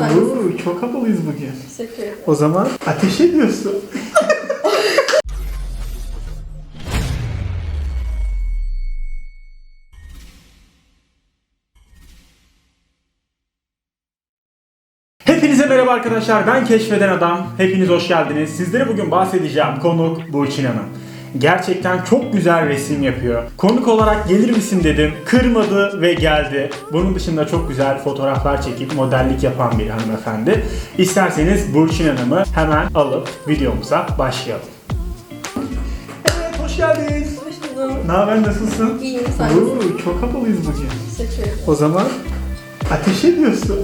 Sen de Oo, çok havalıyız bugün. teşekkür ederim. O zaman ateş ediyorsun. Hepinize merhaba arkadaşlar. Ben Keşfeden Adam. Hepiniz hoş geldiniz. Sizlere bugün bahsedeceğim konuk Burçin Hanım. Gerçekten çok güzel resim yapıyor. Konuk olarak gelir misin dedim. Kırmadı ve geldi. Bunun dışında çok güzel fotoğraflar çekip modellik yapan bir hanımefendi. İsterseniz Burçin Hanım'ı hemen alıp videomuza başlayalım. Evet, hoş geldiniz. Hoş buldum. Ne haber, nasılsın? İyiyim sen? Oo, çok havalıyız bugün. Teşekkür ederim. O zaman ateş ediyorsun.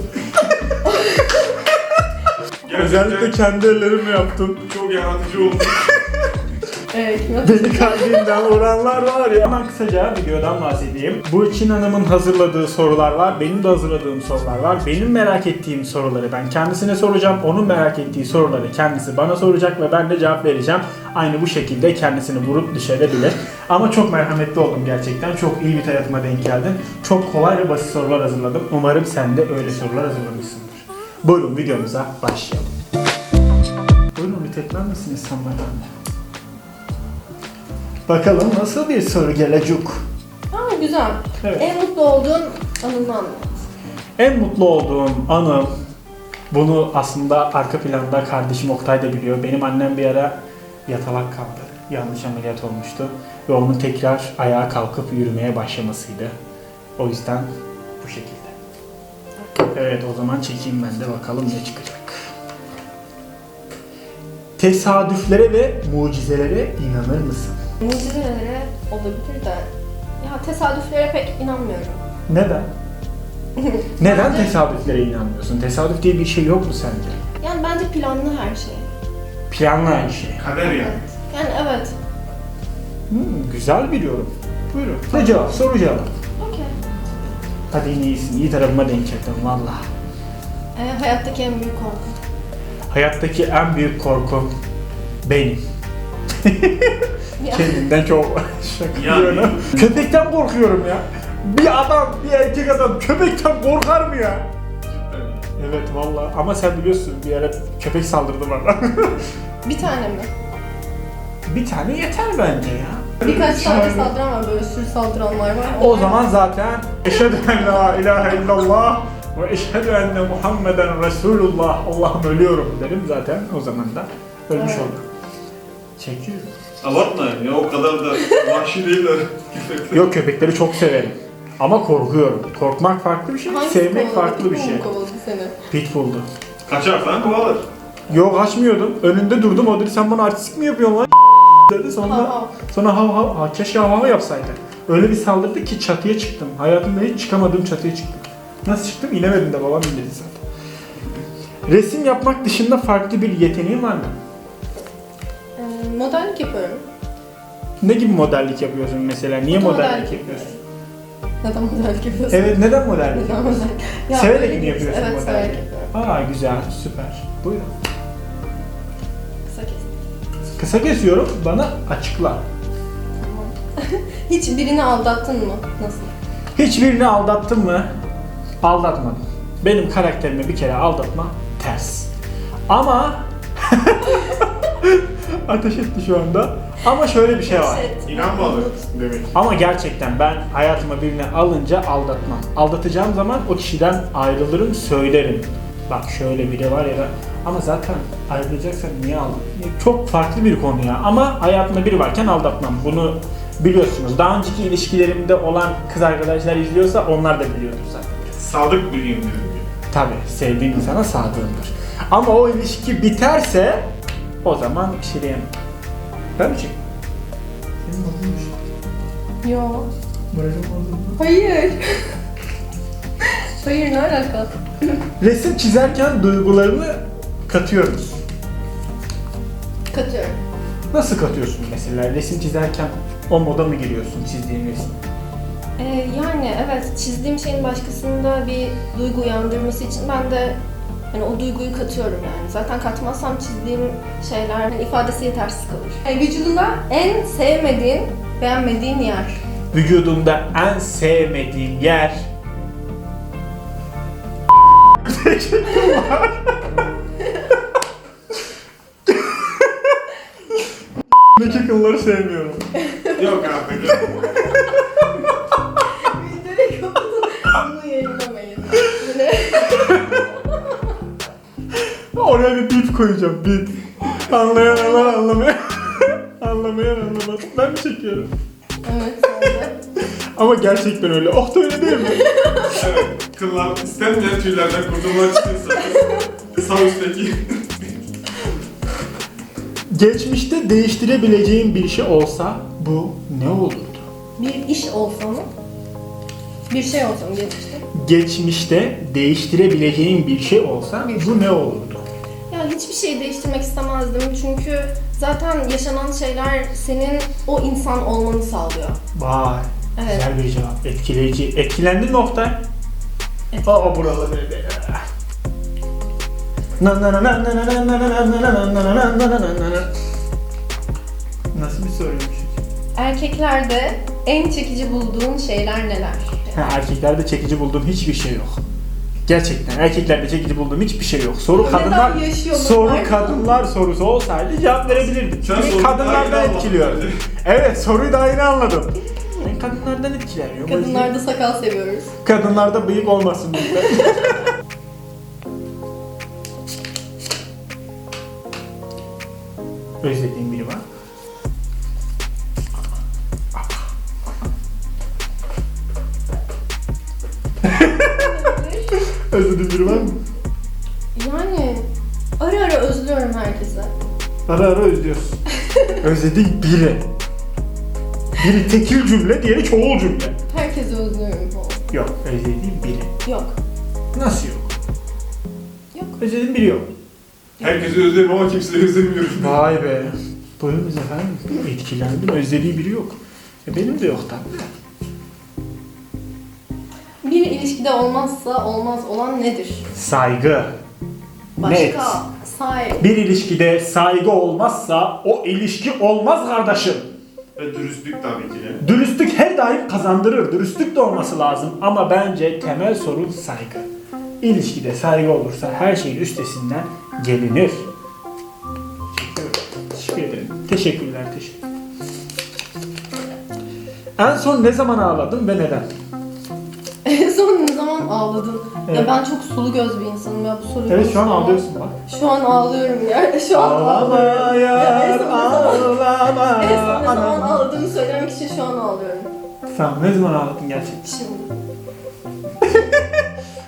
Özellikle kendi ellerimle yaptım. çok yaratıcı oldu. Evet, Beni kalbinden vuranlar var ya. Hemen kısaca videodan bahsedeyim. Burçin Hanım'ın hazırladığı sorular var. Benim de hazırladığım sorular var. Benim merak ettiğim soruları ben kendisine soracağım. Onun merak ettiği soruları kendisi bana soracak ve ben de cevap vereceğim. Aynı bu şekilde kendisini vurup düşürebilir. Ama çok merhametli oldum gerçekten. Çok iyi bir hayatıma denk geldin. Çok kolay ve basit sorular hazırladım. Umarım sen de öyle sorular hazırlamışsındır. Buyurun videomuza başlayalım. Buyurun bir tekrar mısınız sen bana? Bakalım nasıl bir soru gelecek. Aa güzel. Evet. En mutlu olduğun anını anlat. En mutlu olduğum anım bunu aslında arka planda kardeşim Oktay da biliyor. Benim annem bir ara yatalak kaldı. Yanlış ameliyat olmuştu. Ve onun tekrar ayağa kalkıp yürümeye başlamasıydı. O yüzden bu şekilde. Evet o zaman çekeyim ben de bakalım ne çıkacak. Tesadüflere ve mucizelere inanır mısın? Mucizelere olabilir de. Ya tesadüflere pek inanmıyorum. Neden? Neden Bence- tesadüflere inanmıyorsun? Tesadüf diye bir şey yok mu sence? Yani bence planlı her şey. Planlı her şey. Kader yani. Evet. Yani evet. Hmm, güzel bir yorum. Buyurun. Ne cevap? Soru cevap. Okey. Hadi yine iyisin. İyi tarafıma denk geldin valla. Ee, hayattaki en büyük korkum. Hayattaki en büyük korkum benim. Ya, Kendimden çok şaka Yani. diyorum. Köpekten korkuyorum ya. Bir adam, bir erkek adam köpekten korkar mı ya? Evet valla. Ama sen biliyorsun bir ara köpek saldırdı bana. bir tane mi? bir tane yeter bence ya. Birkaç tane saldıran var, böyle sürü saldıranlar var. O zaman zaten eşhedü en la ilahe illallah ve eşhedü enne Muhammeden Resulullah Allah'ım ölüyorum derim zaten o zaman da ölmüş Evet. oldum. Çekiyor. Abartma ya o kadar da vahşi değiller. köpekler. Yok köpekleri çok severim. Ama korkuyorum. Korkmak farklı bir şey, Hangisi sevmek kovaladı? farklı bir Pitbull şey. mu kovaladı seni? Pitbull'du. Kaçar falan kovalar. Yok açmıyordum. Önünde durdum. O dedi sen bana artistik mi yapıyorsun lan dedi. Sonra, Hav hav. sonra hav hav, ha, keşke hav hav yapsaydı. Öyle bir saldırdı ki çatıya çıktım. Hayatımda hiç çıkamadığım çatıya çıktım. Nasıl çıktım? İnemedim de babam indirdi zaten. Resim yapmak dışında farklı bir yeteneğin var mı? Modellik yapıyorum. Ne gibi modellik yapıyorsun mesela? Niye Foto modellik modellik yapıyorsun? Neden modellik yapıyorsun? Evet neden modellik Neden yapıyorsun? modellik? Ya Severek mi yapıyorsun Evet, modellik? yapıyorum. Aa güzel, süper. Buyurun. Kısa kes. Kısa kesiyorum, bana açıkla. Tamam. Hiç birini aldattın mı? Nasıl? Hiçbirini aldattın mı? Aldatmadım. Benim karakterime bir kere aldatma ters. Ama ateş etti şu anda. Ama şöyle bir şey var. Set. İnanmadı demek. Ama gerçekten ben hayatıma birini alınca aldatmam. Aldatacağım zaman o kişiden ayrılırım, söylerim. Bak şöyle biri var ya da ama zaten ayrılacaksan niye aldın? Çok farklı bir konu ya. Ama hayatımda biri varken aldatmam. Bunu biliyorsunuz. Daha önceki ilişkilerimde olan kız arkadaşlar izliyorsa onlar da biliyordur zaten. Sadık biriyim diyor. Tabi sevdiğin insana sadığındır. Ama o ilişki biterse o zaman bir şey diyemem. Ben mi çekeyim? Senin bozulmuş. Yo. Bozuldu. Hayır. Hayır ne alaka? Resim çizerken duygularını katıyor musun? Katıyorum. Nasıl katıyorsun mesela? Resim çizerken o moda mı giriyorsun çizdiğin resim? Ee, yani evet çizdiğim şeyin başkasında bir duygu uyandırması için ben de hani o duyguyu katıyorum yani. Zaten katmazsam çizdiğim şeyler hani ifadesi yetersiz kalır. Yani vücudunda en sevmediğin, beğenmediğin yer. Vücudunda en sevmediğin yer. Deki kılları sevmiyorum. Yok artık. Oraya bir bip koyacağım, bip. Anlayan anlar, anlamayan. Anlamayan anlamaz. Ben mi çekiyorum? evet. Ama gerçekten öyle. Oh da öyle değil mi? evet. Kıllar istenmeyen tüylerden kurtulmak istiyorsanız sağ üstteki Geçmişte değiştirebileceğin bir şey olsa bu ne olurdu? Bir iş olsa mı? Bir şey olsa mı geçmişte? Geçmişte değiştirebileceğin bir şey olsa Bir bu ne olurdu? hiçbir şey değiştirmek istemezdim çünkü zaten yaşanan şeyler senin o insan olmanı sağlıyor. Vay. Evet. Güzel bir cevap. Etkileyici. Etkilendin mi Oktay? Evet. Aa buralı bebe. Nasıl bir soruymuş? Erkeklerde en çekici bulduğun şeyler neler? Ha, erkeklerde çekici bulduğum hiçbir şey yok. Gerçekten erkeklerde çekici bulduğum hiçbir şey yok. Soru Neden kadınlar yaşıyor soru bunlar? kadınlar sorusu olsaydı cevap verebilirdim. Sen Çünkü soruyu daha kadınlardan etkiliyor. Evet soruyu da yeni anladım. Ben kadınlardan etkileniyorum. O yüzden- Kadınlarda sakal seviyoruz. Kadınlarda bıyık olmasın lütfen. Özlediğin biri var mı? Yani ara ara özlüyorum herkese. Ara ara özlüyorsun. Özlediğin biri. Biri tekil cümle, diğeri çoğul cümle. Herkese özlüyorum falan. Yok, özlediğin biri. Yok. Nasıl yok? Yok. Özlediğin biri yok. herkesi özlerim ama kimseyi özlemiyorum. Vay be. Buyurunuz efendim. Etkilendim. Özlediği biri yok. E benim de yok tabii. Bir ilişkide olmazsa olmaz olan nedir? Saygı. Başka. Net. Say. Bir ilişkide saygı olmazsa o ilişki olmaz kardeşim. Ve dürüstlük tabii ki de. Dürüstlük her daim kazandırır. Dürüstlük de olması lazım. Ama bence temel sorun saygı. İlişkide saygı olursa her şeyin üstesinden gelinir. Teşekkür ederim. Teşekkürler, teşekkür En son ne zaman ağladın ve neden? En son ne zaman ağladın? Evet. Ya ben çok sulu göz bir insanım ya bu soruyu. Evet şu an ağlıyorsun bak. Şu an ağlıyorum ya. Şu an Ağlama ağlıyorum. Ya en son ne zaman- ağlama. En son ne zaman anam. ağladığımı söylemek için şu an ağlıyorum. Tamam ne zaman ağladın gerçekten? Şimdi.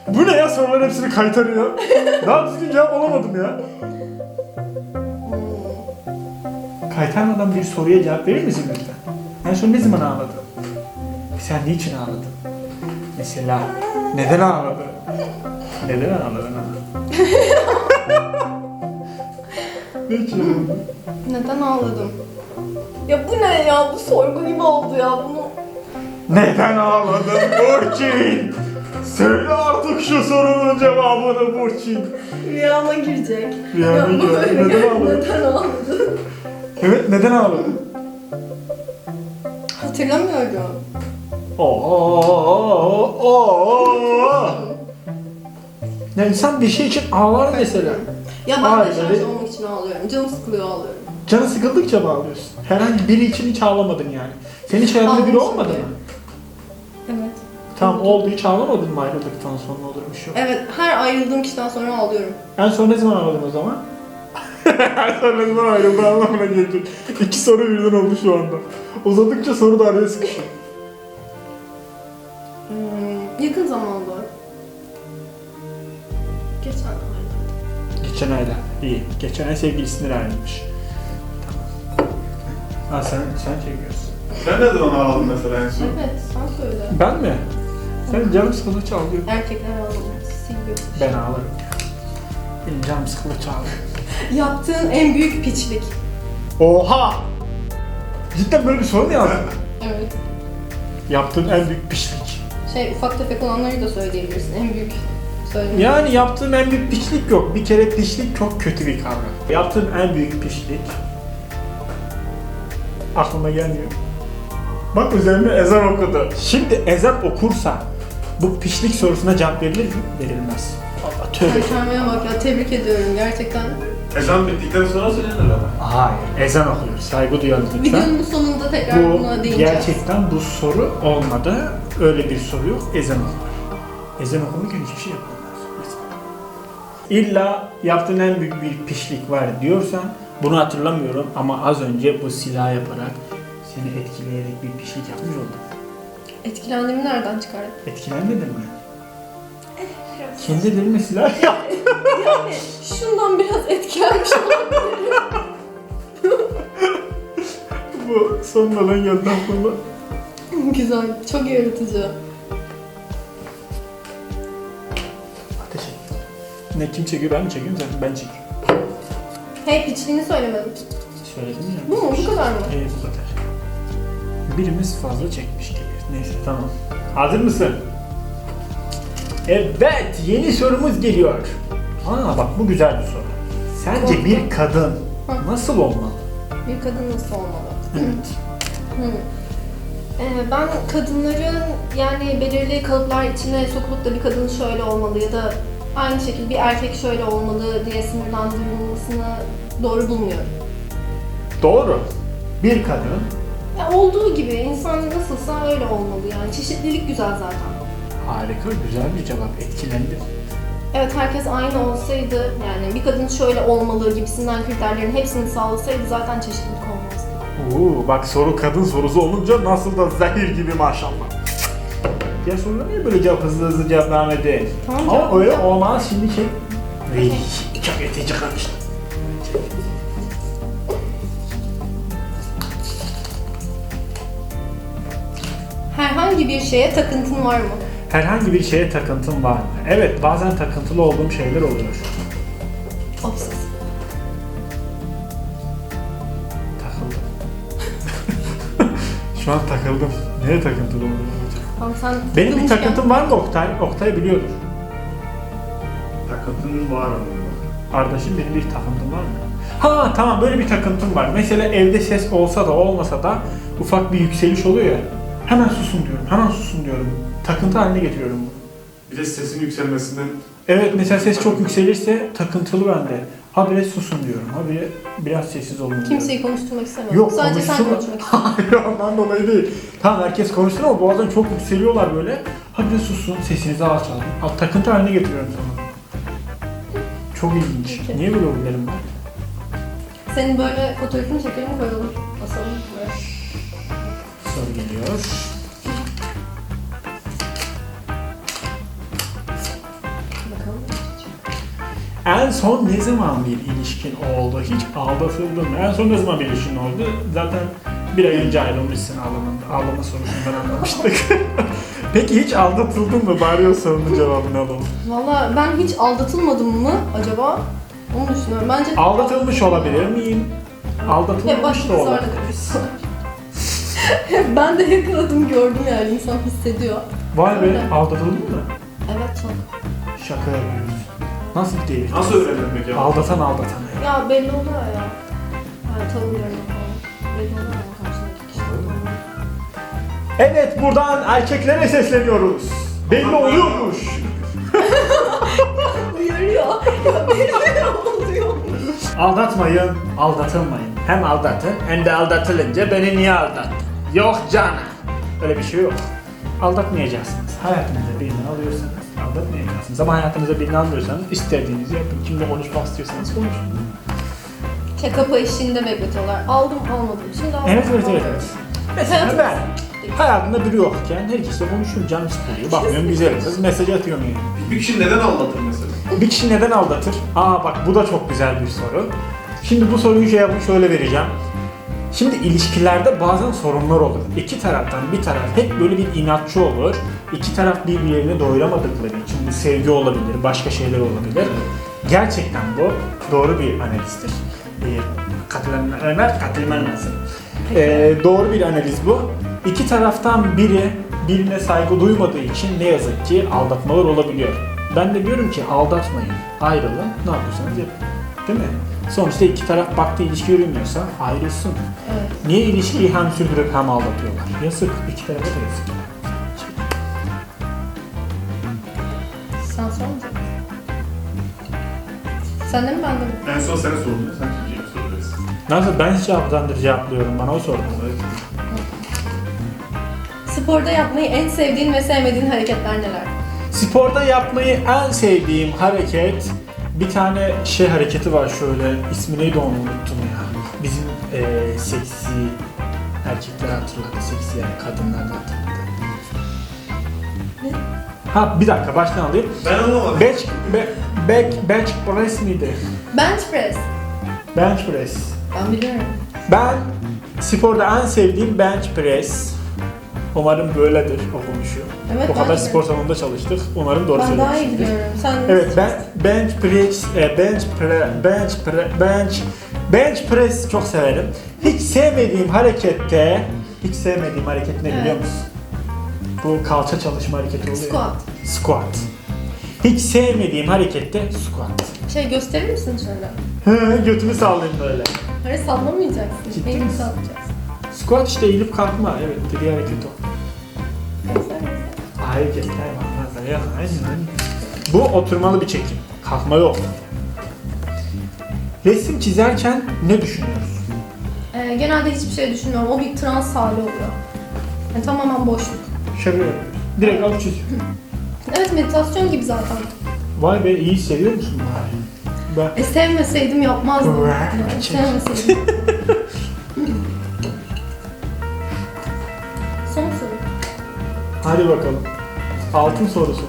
Bu ne ya soruların hepsini kaytarıyor. Daha düzgün cevap alamadım ya. Hmm. Kaytarmadan bir soruya cevap verir misin lütfen? En son ne zaman ağladın? Sen niçin ağladın? Mesela neden ağladın? Neden ağladın ama? niçin ağladın? Neden ağladım? Ya bu ne ya? Bu sorgu gibi oldu ya. Bunu Neden ağladın Burçin? Söyle artık şu sorunun cevabını Burçin. rüyama girecek. Rüyama Ya bu girecek. böyle Neden ağladın? Neden ağladın? Evet neden ağladın? Hatırlamıyorum. Oo, oo. Ya insan bir şey için ağlar mesela. Ya ben Hayır, de şarj öyle- olmak için ağlıyorum. Canım sıkılıyor ağlıyorum. Canı sıkıldıkça mı ağlıyorsun? Herhangi biri için hiç ağlamadın yani. Senin hiç hayatında biri Ağlamışım olmadı diye. mı? Evet. Tam oldu hiç ağlamadın mı ayrıldıktan sonra olurmuş yok. Evet, her ayrıldığım kişiden sonra ağlıyorum. En son ne zaman ağladın o zaman? en son ne zaman ayrıldı anlamına gelecek. İki soru birden oldu şu anda. Uzadıkça soru da araya sıkışıyor. Yakın zamanda. Geçen ayda. Geçen ayda. İyi. Geçen ay sevgilisinden ayrılmış. Ha sen, sen çekiyorsun. Sen ne zaman ağladın mesela en son? Evet, sen söyle. Ben mi? Sen canım sıkıldıkça ağlıyor. Erkekler ağlamıyor. Sil götür. Ben ağlarım. Benim canım sıkıldıkça ağlıyor. Yaptığın en büyük piçlik. Oha! Cidden böyle bir soru mu yazdın? Evet. Yaptığın en büyük pişlik. Şey, ufak tefek olanları da söyleyebilirsin. En büyük söyle. Yani yaptığım en büyük pişlik yok. Bir kere pişlik çok kötü bir kavram. Yaptığım en büyük pişlik aklıma gelmiyor. Bak üzerine ezan okudu. Şimdi ezan okursa bu pişlik sorusuna cevap verilir mi? Verilmez. Allah tövbe. Görkemliğe bak ya tebrik ediyorum gerçekten. Ezan bittikten sonra söylenir ama. Hayır. Ezan okuyoruz. Saygı duyalım lütfen. Videonun sonunda tekrar Bu buna değineceğiz. gerçekten bu soru olmadı. Öyle bir soru yok. Ezan okunur. Ezan okunurken hiçbir şey yapılmaz. İlla yaptığın en büyük bir pişlik var diyorsan bunu hatırlamıyorum ama az önce bu silah yaparak seni etkileyerek bir pişlik yapmış oldum. Etkilendiğimi nereden çıkardın? Etkilenmedin mi? Kendi elinle silah yap. Yani şundan biraz etkilenmiş olabilirim. bu son olan yandan bunu. Güzel, çok yaratıcı. Ateş et. Ne kim çekiyor ben mi çekiyorum sen ben çekiyorum. Hey piçliğini söylemedim. Söyledim ya. Bu mu? Bu kadar mı? Evet bu kadar. Birimiz fazla çekmiş gibi. Neyse tamam. Hazır mısın? Evet yeni sorumuz geliyor. Aa bak bu güzel bir soru. Sence bir kadın nasıl olmalı? Bir kadın nasıl olmalı? Evet. Hı. Ee, ben kadınların yani belirli kalıplar içine sokulup da bir kadın şöyle olmalı ya da aynı şekilde bir erkek şöyle olmalı diye sınırlandırılmasını doğru bulmuyorum. Doğru. Bir kadın Ya olduğu gibi insan nasılsa öyle olmalı yani. Çeşitlilik güzel zaten. harika güzel bir cevap etkilendim. Evet herkes aynı olsaydı yani bir kadın şöyle olmalı gibisinden kriterlerin hepsini sağlasaydı zaten çeşitlilik olmazdı. Oo, bak soru kadın sorusu olunca nasıl da zehir gibi maşallah. Diğer sorular niye böyle cevap hızlı hızlı cevap vermedi? Tamam, Ama cevap öyle olmaz şimdi şey... Çok eti çıkarmıştım. Herhangi bir şeye takıntın var mı? Herhangi bir şeye takıntın var mı? Evet, bazen takıntılı olduğum şeyler oluyor. Takıldım. Neye takıntılı oldum? Tamam sen Benim bir takılmışken- takıntım var mı Oktay? Oktay biliyordur. Takıntının var ama. Kardeşim benim bir takıntım var mı? Ha tamam böyle bir takıntım var. Mesela evde ses olsa da olmasa da ufak bir yükseliş oluyor ya. Hemen susun diyorum, hemen susun diyorum. Takıntı haline getiriyorum bunu. Bir de sesin yükselmesinden Evet mesela ses çok yükselirse takıntılı bende. Habire susun diyorum, habire biraz sessiz olun diyorum. Kimseyi konuşturmak istemiyorum. Yok Sadece sen konuşsun. konuşmak istiyorsun. Hayır ondan dolayı değil. Tamam herkes konuşsun ama bazen çok yükseliyorlar böyle. Habire susun, sesinizi alçaltın. Al, takıntı haline getiriyorum sonra. Çok ilginç. Peki. Niye böyle oluyorum ben? Senin böyle fotoğrafını çekelim koyalım. Asalım. Böyle. Soru geliyor. En son ne zaman bir ilişkin oldu? Hiç aldatıldın mı? En son ne zaman bir ilişkin oldu? Zaten bir ay önce ayrılmışsın ağlama, ağlama sorusundan anlamıştık. Peki hiç aldatıldın mı? Bari o sorunun cevabını alalım. Valla ben hiç aldatılmadım mı acaba? Onu düşünüyorum. Bence Aldatılmış olabilir miyim? Hep Aldatılmamış başka da olabilir. ben de yakaladım gördüm yani insan hissediyor. Vay be, aldatıldın mı? Evet çok. Şaka yapıyoruz. Nasıl değil? nasıl öğrendin peki? Aldatan aldatan. Ya belli oluyor ya. Yani tavırlarına falan. Belli oluyor ya karşındaki kişi. Evet buradan erkeklere sesleniyoruz. Belli oluyormuş. Uyarıyor. Ya belli. Aldatmayın, aldatılmayın. Hem aldatın hem de aldatılınca beni niye aldattın? Yok canım. Öyle bir şey yok. Aldatmayacaksınız. Hayatınıza birini alıyorsanız aldatmayacaksınız. Ama hayatınıza birini almıyorsanız istediğinizi yapın. Kimle konuşmak istiyorsanız konuşun. Şaka peşinde bekletiyorlar. Aldım almadım. Şimdi aldım. Evet evet evet. evet. Mesela ben hayatımda biri yokken herkesle konuşuyorum. Canım sıkılıyor. Bakmıyorum güzel. Mesaj atıyorum yani. Bir kişi neden aldatır mesela? Bir kişi neden aldatır? Aa bak bu da çok güzel bir soru. Şimdi bu soruyu şey yapmış şöyle vereceğim. Şimdi ilişkilerde bazen sorunlar olur. İki taraftan bir taraf hep böyle bir inatçı olur. İki taraf birbirlerini doyuramadıkları için bu sevgi olabilir, başka şeyler olabilir. Gerçekten bu doğru bir analizdir. Ee, katılanlar katılmanlasın. Ee, doğru bir analiz bu. İki taraftan biri birine saygı duymadığı için ne yazık ki aldatmalar olabiliyor. Ben de diyorum ki aldatmayın, ayrılın, ne yapıyorsanız yapın. Değil mi? Sonuçta iki taraf baktı ilişki yürümüyorsa ayrılsın. Evet. Niye ilişkiyi hem sürdürüp hem aldatıyorlar? Yazık, iki tarafa da yazık. Sen de mi ben de mi? En son seni sordum. Sen Türkçe'yi soracaksın. Nasıl ben hiç cevaptandır cevaplıyorum bana o sordu. Sporda yapmayı en sevdiğin ve sevmediğin hareketler neler? Sporda yapmayı en sevdiğim hareket bir tane şey hareketi var şöyle ismi neydi onu unuttum ya. Bizim eee seksi erkekler hatırladı, seksi yani kadınlar da hatırladı. Ne? Ha bir dakika baştan alayım. Ben anlamadım. Bench, be, back, bench press miydi? Bench press. Bench press. Ben biliyorum. Ben sporda en sevdiğim bench press. Umarım böyledir okunuşu. Evet, o kadar de. spor salonunda çalıştık. Umarım doğru Ben daha iyi biliyorum. Sen Evet ben bench press, e, bench pre, bench pre, bench bench press çok severim. Hiç sevmediğim harekette, hiç sevmediğim hareket ne biliyor Evet. musun? Bu kalça çalışma hareketi oluyor. Squat. Squat. Hiç sevmediğim harekette squat. Şey gösterir misin şöyle? Hı, Götümü sallayayım böyle. Hayır sallamayacaksın. Ciddi Elini misin? sallayacaksın. Squat işte eğilip kalkma. Evet, dediği hareket o. Göster misin? Hareketler var. Ya, aynen. Bu oturmalı bir çekim. Kalkma yok. Resim çizerken ne düşünüyorsun? Ee, genelde hiçbir şey düşünmüyorum. O bir trans hali oluyor. Yani tamamen boşluk. Şaka yapıyorum. Direkt alıp çiziyorum. Evet meditasyon gibi zaten. Vay be iyi hissediyor musun bari? Ben E sevmeseydim yapmazdım. Sevmeseydim. Son soru. hadi bakalım. Altın sorusu.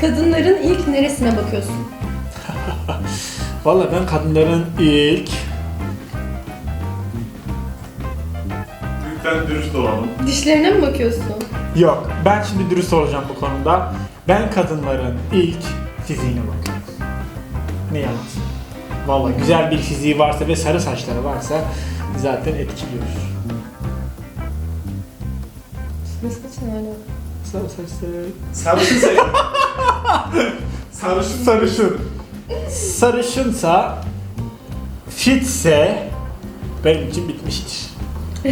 Kadınların ilk neresine bakıyorsun? Valla ben kadınların ilk Lütfen dürüst olalım. Dişlerine mi bakıyorsun? Yok. Ben şimdi dürüst olacağım bu konuda. Ben kadınların ilk fiziğine bakıyorum. Ne yalan. Valla güzel bir fiziği varsa ve sarı saçları varsa zaten etkiliyor. Ne saçın öyle? Sarı saçları. Sarışın sayı. Sarışın. Sarışın. Sarışınsa, fitse benim için bitmiştir.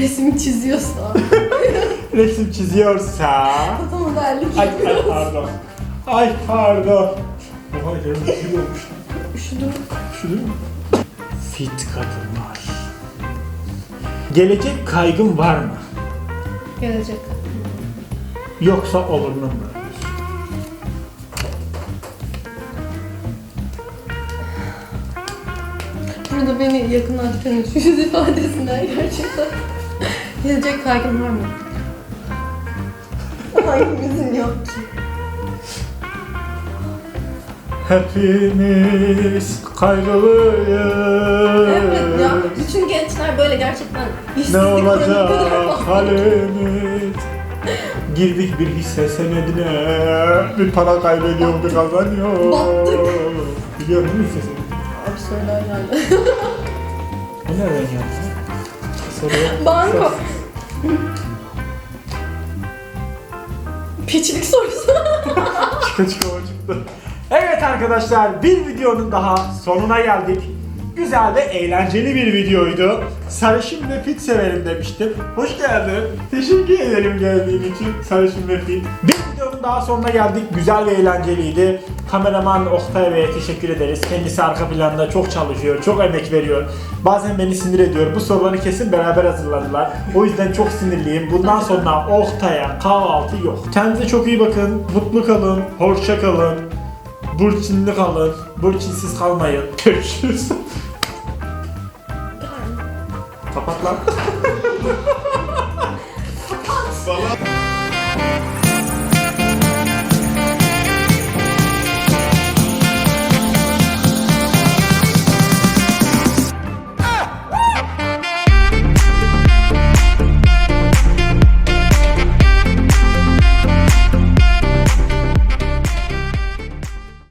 Resmi çiziyorsa. Resim çiziyorsa... Foto modellik. Ay, ay pardon. Ay pardon. Oha yarım bir olmuş. Üşüdüm. Değil mi? Fit kadınlar. Gelecek kaygın var mı? Gelecek. Yoksa olumlu mu? Burada beni yakınlaştırın şu yüz ifadesinden gerçekten. Gelecek kaygın var mı? Hangimizin yok ki? Hepimiz kaygılıyız. Evet ya bütün gençler böyle gerçekten Ne işsizlik bu kadar olacak halimiz? Girdik bir hisse senedine, bir para kaybediyor, bir kazanıyor. Battık. Biliyor musun hisse senedi? Abi söyler yani. O nereden geldi? Soruya. Banko. Piçlik sorusu. Çıka çıka o çıktı. Evet arkadaşlar bir videonun daha sonuna geldik. Güzel ve eğlenceli bir videoydu. Sarışın ve fit severim demiştim. Hoş geldin. Teşekkür ederim geldiğin için Sarışın ve fit. Daha sonuna geldik. Güzel ve eğlenceliydi. Kameraman Oktay Bey'e teşekkür ederiz. Kendisi arka planda çok çalışıyor, çok emek veriyor. Bazen beni sinir ediyor. Bu soruları kesin beraber hazırladılar. O yüzden çok sinirliyim. Bundan sonra Oktay'a kahvaltı yok. Kendinize çok iyi bakın. Mutlu kalın. Hoşça kalın. Burçinli kalın. Burçinsiz kalmayın. Görüşürüz. Kapat lan.